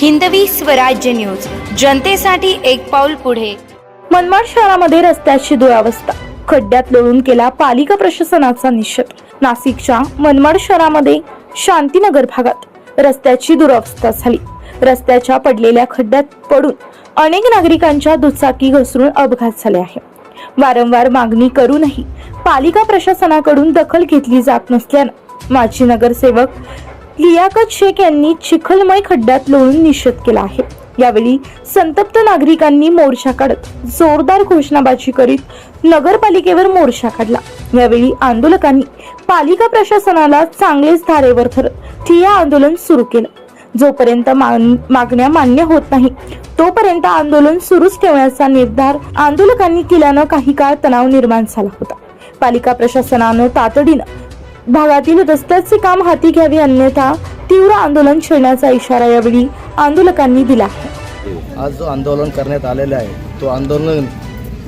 Hindavi Swarajya news. जनतेसाठी एक पाऊल पुढे. मनमाड शहरामध्ये रस्त्याची दुरावस्था खड्ड्यात लोळून केला पालिका प्रशासनाचा निषेध. नाशिकच्या मनमाड शहरामध्ये शांतीनगर भागात रस्त्याची दुरावस्था झाली. रस्त्याच्या पडलेल्या खड्ड्यात पडून अनेक नागरिकांच्या दुचाकी घसरून अपघात झाले आहे वारंवार मागणी करूनही पालिका प्रशासनाकडून दखल घेतली जात नसल्यानं माजी नगरसेवक लियाकत शेख यांनी चिखलमय खड्ड्यात लोळून निषेध केला आहे. यावेळी संतप्त नागरिकांनी मोर्चा काढत जोरदार घोषणाबाजी करीत नगरपालिकेवर मोर्चा काढला. यावेळी आंदोलकांनी पालिका प्रशासनाला चांगलेच धारेवर धरत ठिया आंदोलन सुरू केलं. जोपर्यंत मागण्या मान्य होत नाही तोपर्यंत आंदोलन सुरूच ठेवण्याचा निर्धार आंदोलकांनी केल्यानं काही काळ तणाव निर्माण झाला होता. पालिका प्रशासनानं तातडीनं भागातील रस्त्याचे काम हाती घ्यावे अन्यथा तीव्र आंदोलन छेडण्याचा इशारा यावेळी आंदोलकांनी दिला आज जो आंदोलन करण्यात आलेलं आहे तो आंदोलन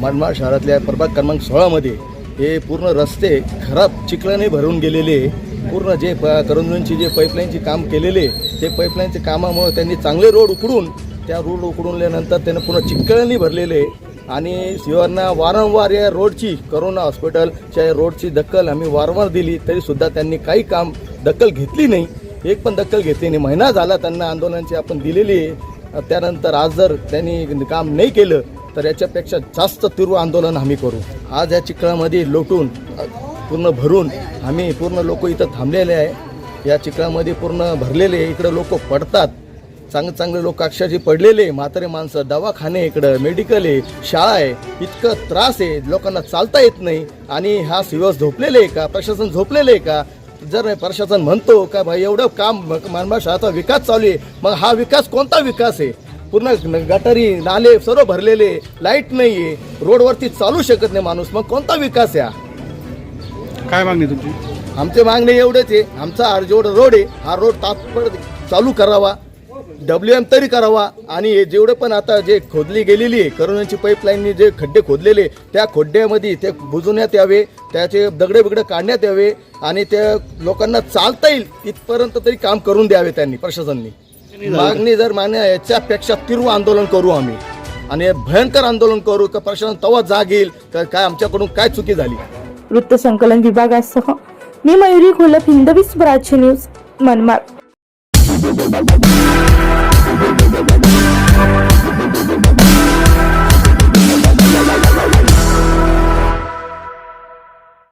मनमाड शहरातल्या प्रभाग क्रमांक सोळामध्ये हे पूर्ण रस्ते खराब चिखलाने भरून गेलेले पूर्ण जे प करंजूंची जे पाईपलाईनचे काम केलेले ते पाईपलाईनचे कामामुळे त्यांनी चांगले रोड उकडून त्या रोड उकडूनल्यानंतर त्यांना पूर्ण चिखलाने भरलेले आणि शिवांना वारंवार या रोडची करोना हॉस्पिटलच्या या रोडची दखल आम्ही वारंवार दिली तरीसुद्धा त्यांनी काही काम दखल घेतली नाही. एक पण दखल घेतली नाही. महिना झाला त्यांना आंदोलनाची आपण दिलेली आहे. त्यानंतर आज जर त्यांनी काम नाही केलं तर याच्यापेक्षा जास्त तीव्र आंदोलन आम्ही करू. आज या चिखळामध्ये लोटून पूर्ण भरून आम्ही पूर्ण लोक इथं थांबलेले आहे. या चिखळामध्ये पूर्ण भरलेले इकडं लोक पडतात. चांगले चांगले लोक अक्षरशः पडलेले म्हातारे माणसं दवाखाने इकडं मेडिकल आहे शाळा आहे इतकं त्रास आहे लोकांना चालता येत नाही. आणि हा सिवस झोपलेले आहे का? प्रशासन झोपलेलं आहे का? जर प्रशासन म्हणतो का भाई एवढं काम मनमाड शहराचा विकास चालू आहे मग हा विकास कोणता विकास आहे? पूर्ण गटारी नाले सर्व भरलेले लाइट नाही आहे रोडवरती चालू शकत नाही माणूस मग कोणता विकास आहे हा? काय मागणी तुमची? आमचे मागणे एवढेच आहे आमचा जेवढा रोड आहे हा रोड तात्पड चालू करावा. डब्ल्यू एम तरी करावा. आणि हे जेवढे पण आता जे खोदली गेलेली आहे करोनाची पाईपलाईननी जे खड्डे खोदलेले त्या खड्ड्यामध्ये ते बुजवण्यात यावे त्याचे दगडे बिगडे काढण्यात यावे आणि त्या लोकांना चालता येईल इथपर्यंत तरी काम करून द्यावे त्यांनी प्रशासनाने. मागणी जर मान्य याच्यापेक्षा तीव्र आंदोलन करू आम्ही. आणि भयंकर आंदोलन करू का प्रशासन तेव्हा जाग येईल तर काय आमच्याकडून काय चुकी झाली? वृत्तसंकलन विभागासह मी मयुरी घोलप हिंदवी स्वराज्य न्यूज मनमाड.